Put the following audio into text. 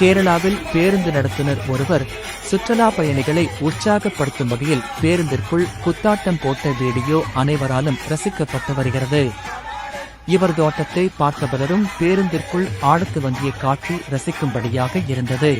கேரளாவில் பேருந்து நடத்துனர் ஒருவர் சுற்றுலா பயணிகளை உற்சாகப்படுத்தும் வகையில் பேருந்திற்குள் குத்தாட்டம் போட்ட வீடியோ அனைவராலும் ரசிக்கப்பட்டு வருகிறது. இவரது ஓட்டத்தை பார்த்த பலரும் பேருந்திற்குள் ஆழத்து வங்கிய காட்சி ரசிக்கும்படியாக இருந்தது.